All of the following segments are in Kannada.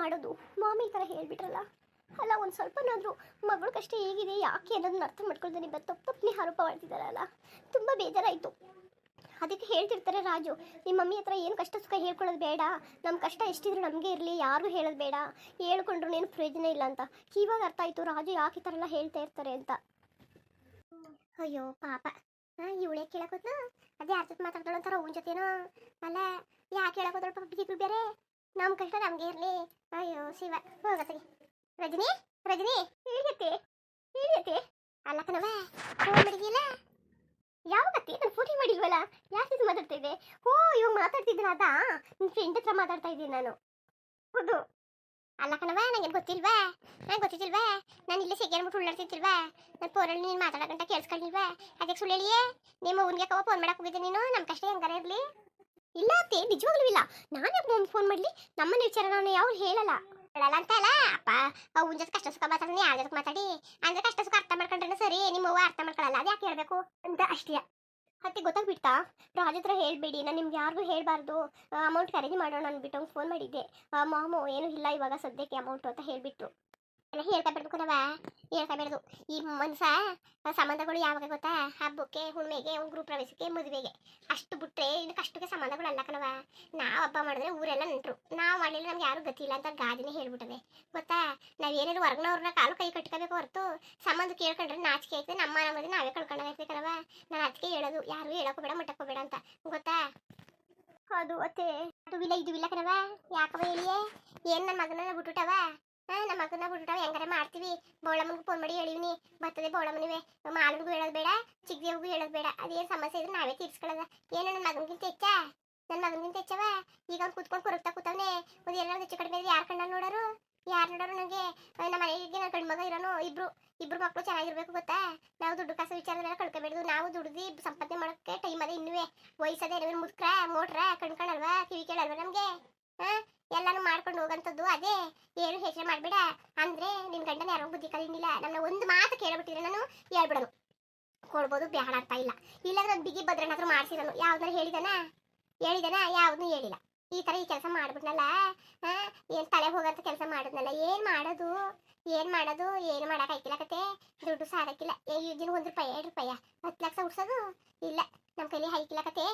ಮಾಡೋದು? ಮಾಮಿ ಥರ ಹೇಳ್ಬಿಟ್ರಲ್ಲ? ಅಲ್ಲ, ಒಂದು ಸ್ವಲ್ಪನಾದರೂ ಮಗಳು ಕಷ್ಟ ಹೇಗಿದೆ, ಯಾಕೆ ಅನ್ನೋದನ್ನ ಅರ್ಥ ಮಾಡ್ಕೊಳ್ತಾನೆ ನಿಮ್ಮ ತಪ್ಪು ತಪ್ಪನೆ ಆರೋಪ ಮಾಡ್ತಿದ್ದಾರಲ್ಲ? ತುಂಬ ಬೇಜಾರಾಯಿತು. ಅದಕ್ಕೆ ಹೇಳ್ತಿರ್ತಾರೆ ರಾಜು ನಿಮ್ಮ ಮಮ್ಮಿ ಹತ್ರ ಏನು ಕಷ್ಟ ಸುಖ ಹೇಳ್ಕೊಳ್ಳೋದು ಬೇಡ. ನಮ್ಮ ಕಷ್ಟ ಎಷ್ಟಿದ್ರು ನಮಗೆ ಇರಲಿ, ಯಾರಿಗೂ ಹೇಳೋದು ಬೇಡ. ಹೇಳ್ಕೊಂಡ್ರು ಏನು ಪ್ರಯೋಜನ ಇಲ್ಲ ಅಂತ. ಇವಾಗ ಅರ್ಥ ಆಯಿತು, ರಾಜು ಯಾಕೆ ಈ ಥರ ಎಲ್ಲ ಹೇಳ್ತಾ ಇರ್ತಾರೆ ಅಂತ. ಅಯ್ಯೋ, ಪಾಪ. ಇವಳೇ ಕೇಳಕೋದ್ನ ಅದೇ ಯಾರ ಜೊತೆ ಮಾತಾಡ್ತಾಳೆ ಅಂತಾರ, ಅವನ ಜೊತೆನೋ? ಅಲ್ಲ, ಯಾಕೆ ಹೇಳಕೋದಳ ಪಾಪ ಬೇರೆ. ನಮ್ಮ ಕಷ್ಟ ನಮಗೆ ಇರಲಿ. ಅಯ್ಯೋ, ಶಿವ. ಹೋಗತ್ತೆ ರಜನಿ ರಜನಿ. ಹೇಳಿಯತ್ತೆ ಹೇಳಿಯತ್ತೆ ಅಲ್ಲ ಕಣವ ಫೋನ್ ಮಾಡಿದ್ಯಲ್ಲ? ಯಾವಾಗತ್ತೆ ನಾನು ಫೋಟೋ ಮಾಡಿಲ್ವಲ್ಲ? ಯಾಕೆ ಮಾತಾಡ್ತಾ ಇದ್ದೆ? ಓ, ಇವಾಗ ಮಾತಾಡ್ತಿದ್ದೀನಿ ಅದ? ನಿನ್ನ ಫ್ರೆಂಡ್ ಹತ್ರ ಮಾತಾಡ್ತಾ ಇದ್ದೀನಿ ನಾನು. ಹೌದು. ಅಲ್ಲ ಕಣವ ನನಗೆ ಗೊತ್ತಿಲ್ವಾ? ನಂಗೆ ಗೊತ್ತಿಲ್ವಾ ನಾನು ಇಲ್ಲೇ ಸಿಗಿ ಅಂದ್ಬಿಟ್ಟು ಉಳ್ಳಾಡ್ತಿದ್ದಿಲ್ವಾ ನನ್ನ ಪೋರಲ್ಲಿ ನೀನು ಮಾತಾಡೋಕಂತ ಕೇಳಿಸ್ಕೊಂಡಿಲ್ವಾ ಅದಕ್ಕೆ ಸುಳ್ಳಿಯೇ ನಿಮ್ಮ ಕವ ಫೋನ್ ಮಾಡಕ್ಕೆ ಹೋಗಿದ್ದೆ ನೀನು? ನಮ್ಮ ಕಷ್ಟ ಹೆಂಗಾರ ಇರಲಿ. ಇಲ್ಲ ಅತ್ತೆ ನಿಜವಾಗ್ಲೂ ಇಲ್ಲ. ನಾನು ಯಾಕೆ ಫೋನ್ ಮಾಡಲಿ. ನಮ್ಮನ್ನ ವಿಚಾರ ನಾನು ಯಾವ ಹೇಳಲ್ಲ. ಹೇಳಲ್ಲ ಅಂತ ಅಲ್ಲ. ಅಪ್ಪ ಅವ್ನ ಜೊತೆ ಕಷ್ಟ ಸುಖ ಮಾತಾಡಿ ಯಾರ ಜೊತೆ ಮಾತಾಡಿ? ಅಂದ್ರೆ ಕಷ್ಟ ಸುಖ ಅರ್ಥ ಮಾಡ್ಕೊಂಡ್ರೆ ಸರಿ, ನಿಮ್ಮ ಅವ್ವ ಅರ್ಥ ಮಾಡ್ಕೊಳ್ಳಲ್ಲ ಅದು ಯಾಕೆ ಹೇಳ್ಬೇಕು? ಅಂತ ಅಷ್ಟೇ. ಅತ್ತೆ, ಗೊತ್ತಾಗ್ಬಿಡ್ತಾ? ರಾಜ ಹತ್ರ ಹೇಳ್ಬೇಡಿ. ನಾನು ನಿಮ್ಗೆ ಯಾರಿಗೂ ಹೇಳಬಾರ್ದು. ಅಮೌಂಟ್ ಖರೀದಿ ಮಾಡೋಣ ಅಂದ್ಬಿಟ್ಟು ಫೋನ್ ಮಾಡಿದ್ದೆ. ಮಾಮು, ಏನು ಇಲ್ಲ ಇವಾಗ ಸದ್ಯಕ್ಕೆ ಅಮೌಂಟು ಅಂತ ಹೇಳ್ಬಿಟ್ರು. ಎಲ್ಲ ಹೇಳ್ತಾ ಬಿಡ್ಬೇಕು ನಾವ ಹೇಳ್ತಾ ಬಿಡೋದು. ಈ ಮನ್ಸ ಸಂಬಂಧಗಳು ಯಾವಾಗ ಗೊತ್ತಾ? ಹಬ್ಬಕ್ಕೆ ಹುಣ್ಣಿಮೆಗೆ ಒಂದು ಗ್ರೂಪ್ ಪ್ರವೇಶಕ್ಕೆ, ಮದುವೆಗೆ. ಅಷ್ಟು ಬಿಟ್ಟರೆ ಇನ್ನು ಕಷ್ಟಕ್ಕೆ ಸಂಬಂಧಗಳು ಅಲ್ಲ ಕಣವ ನಾವು ಹಬ್ಬ ಮಾಡಿದ್ರೆ ಊರೆಲ್ಲ ನೆಂಟರು. ನಾವು ಮಾಡಲಿಲ್ಲ ನಮ್ಗೆ ಯಾರು ಗತಿ ಇಲ್ಲ ಅಂತ ಗಾದಿನೇ ಹೇಳ್ಬಿಟ್ಟವೆ ಗೊತ್ತಾ? ನಾವು ಏನಾದ್ರು ಹೊರಗಿನವ್ರನ್ನ ಕಾಲು ಕೈ ಕಟ್ಕೋಬೇಕು ಹೊರತು ಸಂಬಂಧ ಕೇಳ್ಕೊಂಡ್ರೆ ನಾಚಿಕೆ ಐತೆ ನಮ್ಮ ನಮ್ಮದೇ ನಾವೇ ಕಳ್ಕೊಂಡಾಗೈತೆ ಕಣವ ನಾನು ಅದಕ್ಕೆ ಹೇಳೋದು. ಯಾರು ಹೇಳೋಕ್ಕೂ ಬೇಡ, ಮುಟ್ಟಕ್ಕೂ ಬೇಡ ಅಂತ. ಗೊತ್ತಾ? ಅದು ಅತ್ತೆ. ಅದು ಇಲ್ಲ, ಇದು ಇಲ್ಲ ಕಣವ ಯಾಕವ ಹೇಳಿಯೇ? ಏನು ನನ್ನ ಮಗನ ಬಿಟ್ಬಿಟ್ಟವ ನಮ್ಮ ಮಗನ ಬಿಟ್ಬಿಟ್ಟವ, ಹೆಂಗಾರ ಮಾಡ್ತೀವಿ? ಬೋಳಮ್ಮನಿಗೆ ಫೋನ್ ಮಾಡಿ ಹೇಳಿವಿನಿ. ಬರ್ತದೆ ಬೋಳಮ್ಮನಿವೆ. ಮಾಲ್ಗೂ ಹೇಳೋದು ಬೇಡ ಚಿಕ್ಕದೇವ್ಗೂ ಹೇಳೋದು ಬೇಡ. ಅದೇನು ಸಮಸ್ಯೆ ಇದ್ರೆ ನಾವೇ ತೀರ್ಸ್ಕೊಳ್ಳೋದ. ಏನು ನನ್ನ ಮಗನಿಗಿಂತ ಹೆಚ್ಚ? ನನ್ನ ಮಗನಿಗಿಂತ ಹೆಚ್ಚವ? ಈಗ ಅವ್ನು ಕೂತ್ಕೊಂಡು ಕೊರಗ್ತಾ ಕೂತವನೆ. ಒಂದು ಎಲ್ಲರೂ ಹೆಚ್ಚು ಕಡಿಮೆ ಯಾರು ಕಣ್ಣ ನೋಡೋರು? ಯಾರು ನೋಡೋರು ನನಗೆ ನಮ್ಮ ಮನೆಗೆ ನನ್ನ ಗಂಡು ಮಗ ಇರೋನು, ಇಬ್ರು ಇಬ್ರು ಮಕ್ಕಳು ಚೆನ್ನಾಗಿರ್ಬೇಕು ಗೊತ್ತಾ? ನಾವು ದುಡ್ಡು ಕಾಸು ವಿಚಾರದಲ್ಲ ಕಳ್ಕೊಬೇಡ್ದು. ನಾವು ದುಡ್ದು ಸಂಪಾದನೆ ಮಾಡೋಕ್ಕೆ ಟೈಮ್ ಅದೇ ಇನ್ನುವೆ. ವಯಸ್ಸದೇ ಇರೋ ಮುದ್ಕ್ರ, ಮೋಟ್ರ ಕಣ್ಕಣಲ್ವಾ ಕಿವಿ ಕೇಳಲ್ವಾ ನಮಗೆ? ಹಾ ಎಲ್ಲಾನು ಮಾಡ್ಕೊಂಡು ಹೋಗಂತದ್ದು ಅದೇ ಏನು ಯೋಚನೆ ಮಾಡಬೇಡ. ಅಂದ್ರೆ ನಿನ್ ಗಂಡನ ಯಾರೋ ಬುದ್ಧಿ ಕಲಿನಿಲ್ಲ ನನ್ನ ಒಂದು ಮಾತು ಕೇಳ್ಬಿಟ್ಟಿದ್ರೆ ನಾನು ಹೇಳ್ಬಿಡೋನು ಕೊಡ್ಬೋದು ಬೇಡ ಆಗ್ತಾ ಇಲ್ಲ. ಇಲ್ಲಾಂದ್ರೆ ಬಿಗಿ ಭದ್ರನಾದ್ರೂ ಮಾಡಿಸಿರೋನು. ಯಾವ್ದಾರು ಹೇಳಿದನ? ಹೇಳಿದನ? ಯಾವ್ದನ್ನೂ ಹೇಳಿಲ್ಲ. ಈ ತರ ಈ ಕೆಲಸ ಮಾಡ್ಬಿಟ್ನಲ್ಲ ಏನ್ ತಲೆ ಹೋಗಂತ ಕೆಲಸ ಮಾಡಿದ್ನಲ್ಲ? ಏನ್ ಮಾಡೋದು? ಏನ್ ಮಾಡೋದು? ಏನು ಮಾಡಕ್ ಆಯ್ತಿಲ್ಲಕತ್ತೆ ದುಡ್ಡು ಸಾರಕ್ಕಿಲ್ಲ ಈಗಿನ ಒಂದ್ ರೂಪಾಯಿ, ಎರಡು ರೂಪಾಯ ಹತ್ತು ಲಕ್ಷ ಉಡ್ಸೋದು? ಇಲ್ಲ. ನಮ್ಮ ಕೈಲಿ ಹೈಕಿಲ್ಲಕತ್ತೆ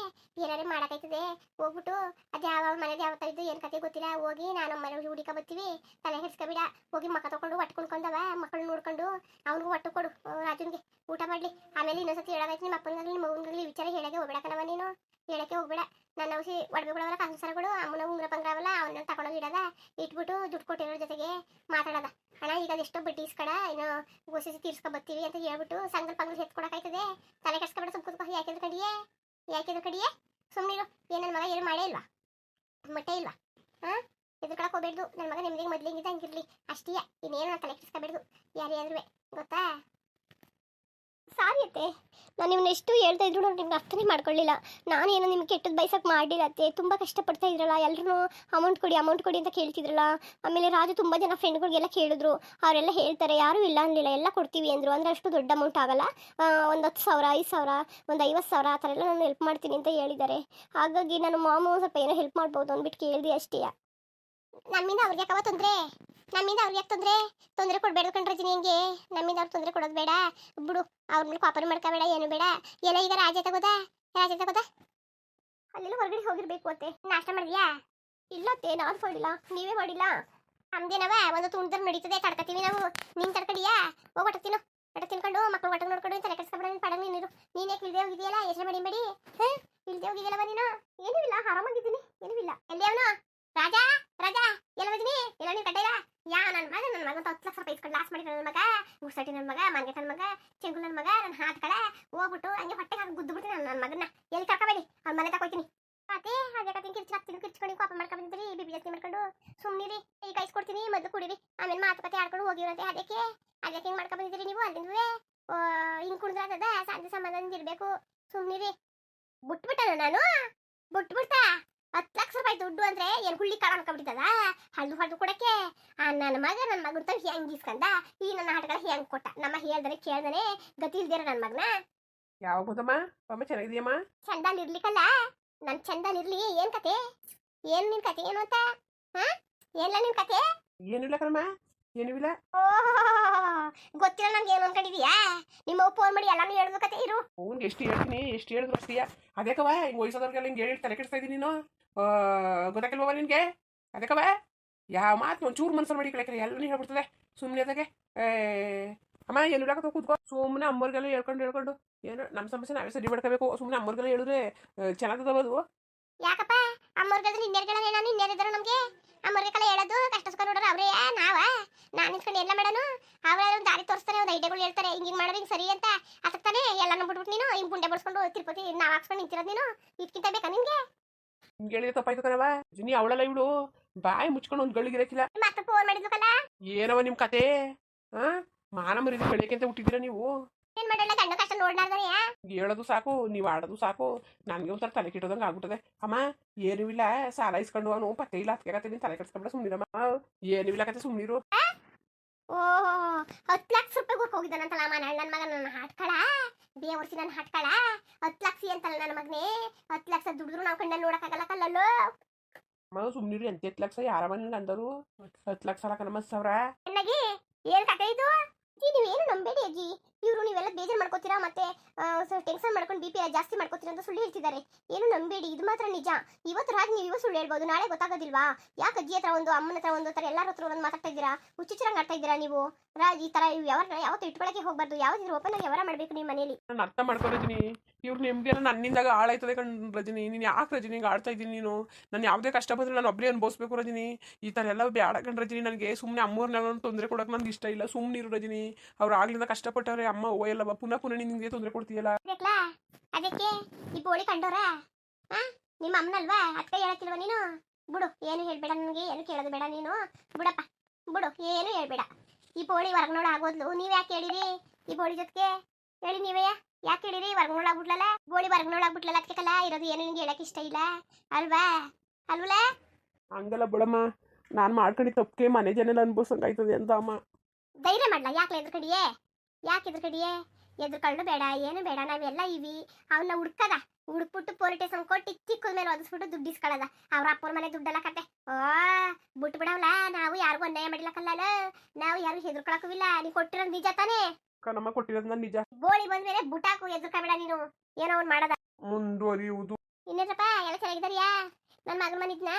ಏನಾರೇ ಮಾಡಕೈತದೆ? ಹೋಗ್ಬಿಟ್ಟು ಅದು ಯಾವ ಮನೆದು ಯಾವ ಇದ್ದು ಏನು ಕತೆ ಗೊತ್ತಿಲ್ಲ, ಹೋಗಿ ನಾನು ಮನೆ ಹುಡುಕ ಬರ್ತೀವಿ. ತಲೆ ಹೆಸ್ಕೊಬಿಡ ಹೋಗಿ ಮಕ್ಕ ತಗೊಂಡು ಒಟ್ಟು ಕುಣ್ಕೊಂಡವ ಮಕ್ಕಳು ನೋಡ್ಕೊಂಡು ಅವ್ನಿಗೂ ಒಟ್ಟು ಕೊಡು ರಾಜನ್ಗೆ. ಊಟ ಮಾಡ್ಲಿ. ಆಮೇಲೆ ಇನ್ನೊಂದ್ಸತಿ ಹೇಳಾಗೈತಿ ನಿಮ್ಮ ಅಪ್ಪನಾಗಲಿ ನಿಮ್ಮ ವಿಚಾರ ಹೇಳಕ್ಕೆ ಹೋಗ್ಬೇಡಕನವ ನೀನು. ಹೇಳಕ್ಕೆ ಹೋಗ್ಬೇಡ. ನನ್ನ ಔಷಧಿ ಒಡವೆಗಳವಲ್ಲ ಕಾಸುಸರಗಳು ಅಮ್ಮನ ಉಂಗ್ರ ಪಂಗ್ರವಲ್ಲ ಅವನ್ನ ತಗೊಂಡೋಗಿ ಇಡದ. ಇಟ್ಬಿಟ್ಟು ದುಡ್ಡು ಕೊಟ್ಟಿರೋ ಜೊತೆಗೆ ಮಾತಾಡದ. ಹಣ ಈಗ ಅದೆಷ್ಟೋ ಬಡ್ಡಿ ಇಸ್ಕಡ, ಇನ್ನು ಗೋಸಿ ತೀರ್ಸ್ಕೊ ಬರ್ತೀವಿ ಅಂತ ಹೇಳ್ಬಿಟ್ಟು, ಸಂಗಲ್ ಪಂಗಲ್ ಎತ್ಕೊಡಕಾಯ್ತದೆ ತಲೆ ಕೆಡ್ಸ್ಕೊಬೇಡ ಸುಮ್ ಯಾಕೆ ಕಡಿಯೇ ಯಾಕೆಂದ್ರೆ ಕಡಿಯೇ? ಸುಮ್ಮನಿರು ಏನು ನನ್ನ ಮಗ ಏನು ಮಾಡೇ ಇಲ್ವಾ? ಮೊಟ್ಟೆ ಇಲ್ವಾ? ಇದ್ರ ಕಡೆ ಹೋಗ್ಬೇಡ್ದು. ನನ್ನ ಮಗ ನಿಮ್ದಿಗೆ ಮೊದ್ಲಿಂಗಿದ್ದ ಹಂಗಿರ್ಲಿ ಅಷ್ಟೇ ಇನ್ನೇನು ತಲೆ ಕೆಡ್ಸ್ಕೊಬೇಡ್ದು. ಯಾರೇ ಗೊತ್ತಾ? ಅತ್ತೆ. ನಾನು ನಿಮ್ನ ಎಷ್ಟು ಹೇಳ್ತಾ ಇದ್ರು ನಾನು ನಿಮ್ಗೆ ಅರ್ಥನೇ ಮಾಡ್ಕೊಳ್ಳಿಲ್ಲ. ನಾನೇನು ನಿಮ್ಗೆ ಕೆಟ್ಟದ್ದು ಬಯಸಕ್ಕೆ ಮಾಡಿಲ್ಲ ಅತ್ತೆ. ತುಂಬ ಕಷ್ಟಪಡ್ತಾ ಇದ್ರಲ್ಲ ಎಲ್ಲರೂ ಅಮೌಂಟ್ ಕೊಡಿ ಅಮೌಂಟ್ ಕೊಡಿ ಅಂತ ಕೇಳ್ತಿದ್ರಲ್ಲ. ಆಮೇಲೆ ರಾಜು ತುಂಬ ಜನ ಫ್ರೆಂಡ್ಗಳಿಗೆಲ್ಲ ಕೇಳಿದ್ರು. ಅವರೆಲ್ಲ ಹೇಳ್ತಾರೆ, ಯಾರೂ ಇಲ್ಲ ಅನ್ನಲಿಲ್ಲ ಎಲ್ಲ ಕೊಡ್ತೀವಿ ಅಂದರು. ಅಂದರೆ ಅಷ್ಟು ದೊಡ್ಡ ಅಮೌಂಟ್ ಆಗಲ್ಲ. ಒಂದು ಹತ್ತು ಸಾವಿರ, ಐದು ಸಾವಿರ, ಒಂದು ಐವತ್ತು ಸಾವಿರ ಆ ಥರ ಎಲ್ಲ ನಾನು ಹೆಲ್ಪ್ ಮಾಡ್ತೀನಿ ಅಂತ ಹೇಳಿದ್ದಾರೆ. ಹಾಗಾಗಿ ನಾನು ಮಾಮೂ ಸ್ವಲ್ಪ ಏನೋ ಹೆಲ್ಪ್ ಮಾಡ್ಬೋದು ಅಂದ್ಬಿಟ್ಟು ಕೇಳಿದೆ ಅಷ್ಟೇ. ನಮ್ಮಿಂದ ಅವ್ರಿಗೆ ಯಾಕವ ತೊಂದರೆ? ನಮ್ಮಿಂದ ಅವ್ರಿಗೆ ಯಾಕೆ ತೊಂದರೆ? ತೊಂದರೆ ಕೊಡಬೇಡ ಕಣ್ರಜಿನಿ ಹೆಂಗೆ ನಮ್ಮಿಂದ ಅವ್ರು ತೊಂದರೆ ಕೊಡೋದು ಬೇಡ. ಬಿಡು, ಅವ್ರ ಮೇಲೆ ಕಾಪರ್ ಮಾಡ್ಕೋಬೇಡ ಏನು ಬೇಡ. ಎಲ್ಲ ಈಗ ರಾಜ ತಗೋದಾ? ರಾಜ ತಗೋದಾ? ಅಲ್ಲೆಲ್ಲ ಹೊರಗಡೆ ಹೋಗಿರ್ಬೇಕು ಅತ್ತೆ. ನಾಷ್ಟ ಮಾಡಿದ್ಯಾ? ಇಲ್ಲ ಅತ್ತೆ, ನಾನು ಮಾಡಿಲ್ಲ. ನೀವೇ ಮಾಡಿಲ್ಲ. ನಮ್ದೇನವ? ಒಂದು ತುಂಡ್ದಲ್ಲಿ ನಡೀತದೆ ತಡ್ಕತೀವಿ ನಾವು. ನೀನ್ ತಡ್ಕಡಿಯಾ? ಹೋಗಿ ಹೊಟ್ಟೆ ತಿನ್ನು. ಹೊಟ್ಟೆ ತಿನ್ಕೊಂಡು ಮಕ್ಕಳು ಹೊಟ್ಟೆ ನೋಡ್ಕೊಂಡು ತಲೆ ಕೆಡ್ಸ್ಕೊಬೇಡ ನೀನು ಪಡ ನೀನು ನೀನೇ ಇಲ್ದೇ ಹೋಗಿದೆಯಲ್ಲ ಯೋಚನೆ ಮಾಡಿ ಬೇಡಿ ಇಲ್ದೇ ಹೋಗಿದೆಯಲ್ಲವ ನೀನು ಏನೂ ಇಲ್ಲ ಆರಾಮಾಗಿದ್ದೀನಿ ಏನೂ ಇಲ್ಲ ಎಲ್ಲಿ ಅವನು ರಾಜ ರಾಜ ಎಲ್ಲ ಹೋಗಿದ್ದೀನಿ ಎಲ್ಲ ನೀನು ಕಡ್ಡಾಯ ಯಾ ನನ್ನ ಮಗ ನನ್ನ ಮಗ ಹತ್ತು ಲಕ್ಷ ರೂಪಾಯಿ ಇಸ್ಕೊಂಡು ಲಾಸ್ ಮಾಡಿ ನನ್ನ ಮಗ ಮುಸಟಿ ನನ್ನ ಮಗ ಮಂಗೆ ನನ್ನ ಮಗ ಚೆಂಗು ನನ್ನ ಮಗ, ನನ್ನ ಹಾತ್ ಕಡೆ ಹೋಗ್ಬಿಟ್ಟು ಹಂಗೆ ಹೊಟ್ಟೆ ಹಾಕಿ ಗುದ್ದು ಬಿಡ್ತೀನಿ ನನ್ನ ಮಗನ ಎಲ್ಲಿ ಕರ್ಕೊಬೇಡಿ ಅವ್ನ ಮನೆ ತಗೋತೀನಿ ಅದೇ ಹಾಗೆ ಕತ್ತಿನ ಕಿರ್ಚಿ ಹಾಕ್ತೀನಿ ಕಿರ್ಚ್ಕೊಂಡು ಕೋಪ ಮಾಡ್ಕೊಂಡಿದ್ರಿ ಬಿಬಿ ಜಾಸ್ತಿ ಮಾಡ್ಕೊಂಡು. ಸುಮ್ಮನಿರಿ ಈಗ ಕೈಸ್ಕೊಡ್ತೀನಿ ಮೊದಲು ಕುಡಿರಿ. ಆಮೇಲೆ ಮಾತುಕತೆ ಆಡ್ಕೊಂಡು ಹೋಗಿರಂತೆ ಅದಕ್ಕೆ ಅದಕ್ಕೆ ಹಿಂಗೆ ಮಾಡ್ಕೊಂಡ್ಬಂದಿದ್ದೀರಿ ನೀವು ಅಲ್ಲಿಂದವೇ ಹಿಂಗೆ ಕುಡಿದ್ರಾಗದ ಶಾಂತಿ ಸಮಾಧಾನ ಇರಬೇಕು. ಸುಮ್ಮನಿರಿ ಬಿಟ್ಬಿಟ್ಟಲ್ಲ ನಾನು? ಬಿಟ್ಬಿಡ್ತಾ? ಹತ್ತು ಲಕ್ಷ ರೂಪಾಯಿ ದುಡ್ಡು ಅಂದ್ರೆ ಏನ್ ಹುಳ್ಳಿ ಕಾಳು ಅನ್ಕೊಂಡ್ಬಿಡ್ತದ ಹಲ್ಲು ಹಲ್ಲು ಕೊಡಕ್ಕೆ? ನನ್ನ ಮಗ ನನ್ನ ಮಗನ ತಂದು ಹೆಂಗ್ ಇಸ್ಕಂದ ಈ ನನ್ನ ಆಟಗಳ ಹೆಂಗ್ ಕೊಟ್ಟ? ನಮ್ಮ ಹೇಳ್ದರೆ ಕೇಳ್ದನೆ ಗತಿ ಇಲ್ದಿರ ನನ್ನ ಮಗನ? ಯಾವಾಗ ಮುದಮ್ಮ ಅಮ್ಮ ಚೆನ್ನಾಗಿದೆಯಮ್ಮ? ಚಂದನ್ ಇರ್ಲಿಕ್ಕಲ್ಲ? ನನ್ ಚಂದನ್ ಇರ್ಲಿ ಏನ್ ಕತೆ? ಏನ್ ನಿನ್ ಕತೆ ಏನು ಅಂತ? ಹಾ? ಎಲ್ಲ ನಿನ್ ಕತೆ? ಏನಿಲ್ಲ ಕಣಮ್ಮ? ಏನಿಲ್ಲ ಗೊತ್ತಿಲ್ಲ ನನ್ಗೆ ಏನು ಅನ್ಕೊಂಡಿದ್ಯಾ? ನಿಮ್ಮ ಫೋನ್ ಮಾಡಿ ಎಲ್ಲಾನು ಹೇಳ್ಬೇಕತ್ತೆ ಕತೆ ಇರು. ಅವ್ನಿಗೆ ಎಷ್ಟು ಹೇಳ್ತೀನಿ ಎಷ್ಟು ಹೇಳಿದ್ರು ಅಷ್ಟೀಯ ಅದೇಕವ ಹಿಂಗೆ ವಯಸ್ಸಾದವ್ರಿಗೆಲ್ಲ ಹಿಂಗೆ ಹೇಳಿ ತಲೆ ಕೆಡಿಸ್ತಾ ಇದ್ದೀನಿ ನೀನು. ಗೊತ್ತಾಗಿಲ್ವವ ನಿನಗೆ? ಅದಕ್ಕವ ಯಾವ ಮಾತು ಒಂಚೂರು ಮನ್ಸಲ್ಲಿ ಮಾಡಿ ಕಳಕ್ಕೆ ಎಲ್ಲ ನೀನು ಹೇಳ್ಬಿಡ್ತದೆ. ಸುಮ್ಮನೆ ಅದಕ್ಕೆ. ಅಮ್ಮ ಏನು ಇಡಕತ್ತ ಕೂತ್ಕೋ? ಸುಮ್ಮನೆ ಅಮ್ಮವ್ರಿಗೆಲ್ಲ ಹೇಳ್ಕೊಂಡು ಹೇಳ್ಕೊಂಡು. ಏನು ನಮ್ಮ ಸಮಸ್ಯೆ ನಾವೇ ಸರಿ ಮಾಡ್ಕೋಬೇಕು. ಸುಮ್ಮನೆ ಅಮ್ಮವ್ರಿಗೆಲ್ಲ ಹೇಳಿದ್ರೆ ಚೆನ್ನಾಗದವ ಅದು. ಯಾಕಪ್ಪ? ಅಮ್ಮವ್ರಿಗೆ ನಿನ್ನೆರ್ಗಳೇ ನಾನು ನಿನ್ನೆರಿದ್ರು ನಮ್ಗೆ? ಅಮ್ಮವ್ರಿಗೆ ಕಲ ಹೇಳೋದು ಕಷ್ಟ ನೋಡೋರು ಅವರೇ ನಾವ? ನಾನು ನಿಂತ್ಕೊಂಡು ಎಲ್ಲ ಮಾಡೋನು? ಅವ್ರ ಒಂದು ದಾರಿ ತೋರಿಸ್ತಾರೆ ಒಂದು ಐಡಿಯಾಗಳು ಹೇಳ್ತಾರೆ ಹಿಂಗೆ ಮಾಡೋದು ಹಿಂಗೆ ಸರಿ ಅಂತ ಅದಕ್ಕೆ ತಾನೇ ಎಲ್ಲಾನು ಬಿಟ್ಬಿಟ್ಟು ನೀನು ಹಿಂಗೆ ಗುಂಡೆ ಬಡ್ಸ್ಕೊಂಡು ತಿರುಪತಿ ನಾವು ಹಾಕ್ಸ್ಕೊಂಡು ನಿಂತಿರೋದು ನೀನು? ಇದಕ್ಕಿಂತ ಬೇಕಾ ನಿನಗೆ ಹಿಂಗೆ ಹೇಳಿದ್ರೆ ತಪ್ಪಾಯ್ತು ಕಣವ ಜಿನಿ ಅವಳಲ್ಲ ಇವಳು. ಬಾಯಿ ಮುಚ್ಕೊಂಡು ಒಂದು ಗಳಿಗಿರಕ್ಕಿಲ್ಲ ಮತ್ತೆ ಫೋನ್ ಮಾಡಿದ್ಕಲ್ಲ ಏನವ ನಿಮ್ಮ ಕತೆ? ಹಾಂ ಮಾನ ಮರಿದು ಬೆಳಿಗ್ಗೆಂತ ಹುಟ್ಟಿದ್ದೀರಾ ನೀವು? ಏನ್ ಮಾಡಲ್ಲ ಗಂಡ ಕಷ್ಟ ನೋಡ್ಲಾರ್ದಾನೆ ಹೇಳೋದು ಸಾಕು ನೀವು ಆಡೋದು ಸಾಕು. ನನಗೆ ಒಂಥರ ತಲೆ ಕೆಟ್ಟೋದಂಗೆ ಆಗ್ಬಿಟ್ಟದೆ. ಅಮ್ಮ ಏನೂ ಇಲ್ಲ ಸಾಲ ಇಸ್ಕೊಂಡು ಅವನು ಪತ್ತೆ ಇಲ್ಲ ಕತೆ ನೀನು ತಲೆ ಕೆಡಿಸ್ಕೊಂಬಿಡ ಸುಮ್ಮನಿರಮ್ಮ ಏನೂ ಇಲ್ಲ ಕತೆ ಸುಮ್ಮನಿರು ಓಹೋ ಹತ್ತು ಲಕ್ಷ ರೂಪಾಯಿಗೆ ಹೋಗಿದ್ದಾನಂತಲ್ಲ ಅಮ್ಮ ನನ್ನ ಮಗ ನನ್ನ ಹಾಟ್ಕಳ? ಬೇ ಒರ್ಸಿ ನನ್ನ ಹಾಟ್ಕಳ? ಹತ್ತು ಲಕ್ಷ ಅಂತಲ್ಲ ನನ್ನ ಮಗನೇ? ಹತ್ತು ಲಕ್ಷ ದುಡಿದ್ರು ನಾವು ಕಣ್ಣಲ್ಲಿ ನೋಡಕ್ಕಾಗಲ್ಲ ಕಲ್ಲಲ್ಲೋ? ಅಮ್ಮ ಅಂತ ಎಂತ ಹತ್ತು ಲಕ್ಷ ಯಾರ ಮನೇಲಿ ಅಂದರು. ಹತ್ತು ಲಕ್ಷ ಅಲ್ಲ ಕಣಮ್ಮ ಸಾವಿರ ಚೆನ್ನಾಗಿ ಏನ್ ಕತೆ ಇದು? ನೀವೇನು ನಂಬೇಡಿ ಅಜ್ಜಿ ಇವರು ನೀವೆಲ್ಲ ಬೇಜಾರು ಮಾಡ್ಕೋತೀರಾ ಮತ್ತೆ ಟೆನ್ಷನ್ ಮಾಡ್ಕೊಂಡು ಬಿ ಪಿ ಜಾಸ್ತಿ ಮಾಡ್ಕೋತೀರಾ ಅಂತ ಸುಳ್ಳು ಹೇಳ್ತಿದ್ದಾರೆ. ಏನು ನಂಬೇಡಿ, ಇದು ಮಾತ್ರ ನಿಜ. ಇವತ್ತು ರಾತ್ರಿ ನೀವು ಇವತ್ತು ಸುಳ್ಳು ಹೇಳ್ಬೋದು, ನಾಳೆ ಗೊತ್ತಾಗೋದಿಲ್ವಾ? ಯಾಕೆ ಅಜ್ಜಿ ಹತ್ರ ಒಂದು, ಅಮ್ಮನ ಹತ್ರ ಒಂದು ಥರ ಎಲ್ಲರ ಹತ್ರ ಒಂದು ಮಾತಾಡ್ತಾ ಇದ್ದೀರಾ? ಹುಚ್ಚುಚ್ಚರಂಗ್ ಆಡ್ತಾ ಇದ್ದೀರಾ ನೀವು? ರಾಜ್ ಈ ತರ ಯಾವ, ಯಾವತ್ತು ಇಟ್ಕೊಳಕ್ಕೆ ಹೋಗ್ಬಾರ್ದು. ಯಾವ್ದು ಓಪನ್ ಆಗಿ ಯಾವ ಮಾಡಬೇಕು ನಿಮ್ಮ ಮನೇಲಿ. ನಾನು ಅರ್ಥ ಮಾಡ್ಕೊ ರಜನಿ ಇವ್ರು ನಿಮ್ಗೆ ನನ್ನಿಂದಾಗ ಹಾಳಾಯ್ತದೆ ಕಣ್ ರಜನಿ. ನೀನು ಯಾಕೆ ರಜನಿ ಆಡ್ತಾ ಇದ್ದೀನಿ ನೀನು? ನಾನು ಯಾವುದೇ ಕಷ್ಟ ಬಂದ್ರೆ ನಾನು ಒಬ್ಬರೇ ಅನ್ಭವಿಸ್ಬೇಕು ರಜನಿ. ಈ ಥರ ಎಲ್ಲ ಬೇಡ ಕಣ್ ರಜನಿ. ನನಗೆ ಸುಮ್ಮನೆ ಅಮ್ಮವ್ರನ್ನ ತೊಂದರೆ ಕೊಡೋಕೆ ನನಗೆ ಇಷ್ಟ ಇಲ್ಲ. ಸುಮ್ಮನೆ ಇರು ರಜನಿ. ಅವ್ರು ಆಗ್ಲಿಂದ ಕಷ್ಟಪಟ್ಟವ್ರೆ ಅಮ್ಮ ಓ ಎಲ್ಲ ಪುನಃ ಪುನಃ ನಿನ್ಗೆ ತೊಂದರೆ ಕೊಡ್ತೀಯಲ್ಲ? ಅದಕ್ಕೆ ಈ ಬೋಳಿ ಕಂಡೋರ? ಆ? ನಿಮ್ಮ ಅಮ್ಮನಲ್ವಾ? ಅಕ್ಕ ಹೇಳಕ್ಕಿಲ್ವ ನೀನು? ಬಿಡು ಏನು ಹೇಳ್ಬೇಡ ನನಗೆ ಏನು ಕೇಳೋದು ಬೇಡ ನೀನು. ಬಿಡಪ್ಪ ಬಿಡು ಏನು ಹೇಳ್ಬೇಡ. ಈ ಬೋಳಿ ಹೊರಗ್ನೋಳ ಆಗೋದ್ಲು ನೀವ್ ಯಾಕೆ ಹೇಳಿರಿ ಈ ಬೋಳಿ ಜೊತೆಗೆ? ಹೇಳಿ ನೀವೇ ಯಾಕೆ ಹೇಳಿರಿ ಹೊರಗ್ನೋಳ ಆಗ್ಬಿಟ್ಲಲ್ಲ? ಬೋಳಿ ಹೊರಗ್ನೋಳ ಆಗ್ಬಿಟ್ಲಲ್ಲ ಅದಕ್ಕೆಲ್ಲ ಇರೋದು ಏನು ನಿನ್ಗೆ ಹೇಳಕ್ ಇಷ್ಟ ಇಲ್ಲ? ಅಲ್ವಾ? ಅಲ್ವಲ್ಲ? ಹಂಗಲ್ಲ ಬಿಡಮ್ಮ ನಾನು ಮಾಡ್ಕೊಂಡು ತಪ್ಪಕ್ಕೆ ಮನೆ ಜನ ಅನ್ಭವಿಸಂಗಾಯ್ತದೆ ಅಂತ ಅಮ್ಮ. ಧೈರ್ಯ ಮಾಡ್ಲಾ? ಯಾಕೆ ಎದ್ರ ಕಡಿಯೇ? ಯಾಕೆ ಎದ್ರ ಕಡಿಯೇ ಬೇಡ ಏನು ಬೇಡ ನಾವೆಲ್ಲ ಇವಿ. ಅವನ್ನ ಹುಡ್ಕದ. ಹುಡುಕ್ಬಿಟ್ಟು ಪೊಲೀಸ್ ಸ್ಟೇಷನ್ ಕೊಟ್ಟು ಚಿಕ್ಕದ ಮೇಲೆ ಒದಿಸ್ಬಿಟ್ಟು ದುಡ್ಡು ಇಸ್ಕೊಳ್ಳೋದ. ಅವ್ರ ಅಪ್ಪನ ಮನೆ ದುಡ್ಡೆಲ್ಲ ಕತೆ ಓ ಬಿಟ್ಟು ಬಿಡವಲ್ಲ ನಾವು ಯಾರಿಗೂ ಅನ್ಯಾಯ ಮಾಡಿಲ್ಲಕ್ಕಲ್ಲ ನಾವು ಯಾರು ಹೆದರ್ಕೊಳಕ್ಕೂ ಇಲ್ಲ. ನೀ ಕೊಟ್ಟಿರೋದು ನಿಜ ತಾನೇ? ಕಣಮ್ಮ ಕೊಟ್ಟಿರೋದು ನಾನು ನಿಜ. ಬೋಳಿ ಬಂದ್ಮೇಲೆ ಬುಟಾಕು ಎದ್ರಕಬೇಡ ನೀನು. ಏನೋ ಅವ್ನು ಮಾಡದ. ಮುಂದುವರಿಯುವುದು. ಇನ್ನೇನಪ್ಪ ಎಲ್ಲ ಚೆನ್ನಾಗಿದಾರಿಯಾ ನನ್ನ ಮಗನ ಮನಿದ್ನ?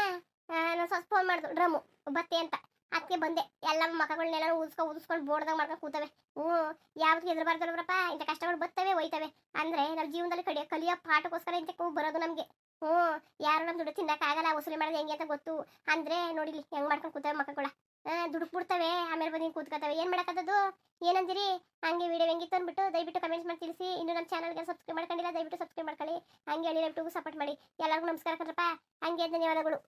ನಾನು ಸ್ವಲ್ಪ ಫೋನ್ ಮಾಡಿದ್ರು ಡ್ರಮ್ಮು. ಬತ್ತೆ ಅಂತ. ಅದಕ್ಕೆ ಬಂದೆ. ಎಲ್ಲ ಮಕ್ಕಗಳನ್ನೆಲ್ಲ ಊದಿಸ್ಕೊ ಊದಿಸ್ಕೊಂಡು ಬೋರ್ಡ್ದಾಗ ಮಾಡ್ಕೊಂಡು ಕೂತವೆ. ಹ್ಞೂ ಯಾವ್ದು ಹೆದರ್ಬಾರ್ದಲ್ವರಪ್ಪ ಇಂಥ ಕಷ್ಟಗಳು ಬರ್ತವೆ ಹೋಯ್ತವೆ ಅಂದರೆ ನಮ್ಮ ಜೀವನದಲ್ಲಿ ಕಡಿಯೋ ಕಲಿಯೋ ಪಾಠಕ್ಕೋಸ್ಕರ ಇಂಥಕ್ಕೂ ಬರೋದು ನಮಗೆ. ಹ್ಞೂ, ಯಾರು ನಮ್ಮ ದುಡ್ಡು ತಿನ್ನಕ್ಕಾಗಲ್ಲ ವಸೂಲಿ ಮಾಡೋದು ಹೆಂಗೆ ಅಂತ ಗೊತ್ತು. ಅಂದರೆ ನೋಡಿಲಿ ಹೆಂಗೆ ಮಾಡ್ಕೊಂಡು ಕೂತವೆ ಮಕ್ಕಳ ದುಡ್ಡು ಬಿಡ್ತವೆ, ಆಮೇಲೆ ಬಂದು ಕೂತ್ಕೋತವೆ. ಏನು ಮಾಡೋಕ್ಕದ್ದು ಏನಂದಿರಿ? ಹಂಗೆ ವಿಡಿಯೋ ಹೆಂಗಿತ್ತು ಅಂದ್ಬಿಟ್ಟು ದಯವಿಟ್ಟು ಕಮೆಂಟ್ಸ್ ಮಾಡಿ ತಿಳಿಸಿ. ಇನ್ನೂ ನಮ್ಮ ಚಾನಲ್ಗೆ ಸಬ್ಸ್ಕ್ರೈಬ್ ಮಾಡ್ಕೊಂಡಿಲ್ಲ, ದಯವಿಟ್ಟು ಸಬ್ಸ್ಕ್ರೈಬ್ ಮಾಡ್ಕೊಳ್ಳಿ. ಹಂಗೆ ಹೇಳಿ ಸಪೋರ್ಟ್ ಮಾಡಿ. ಎಲ್ಲರಿಗೂ ನಮಸ್ಕಾರ ಕಣ್ರಪ್ಪ. ಹಂಗೆ ಧನ್ಯವಾದಗಳು.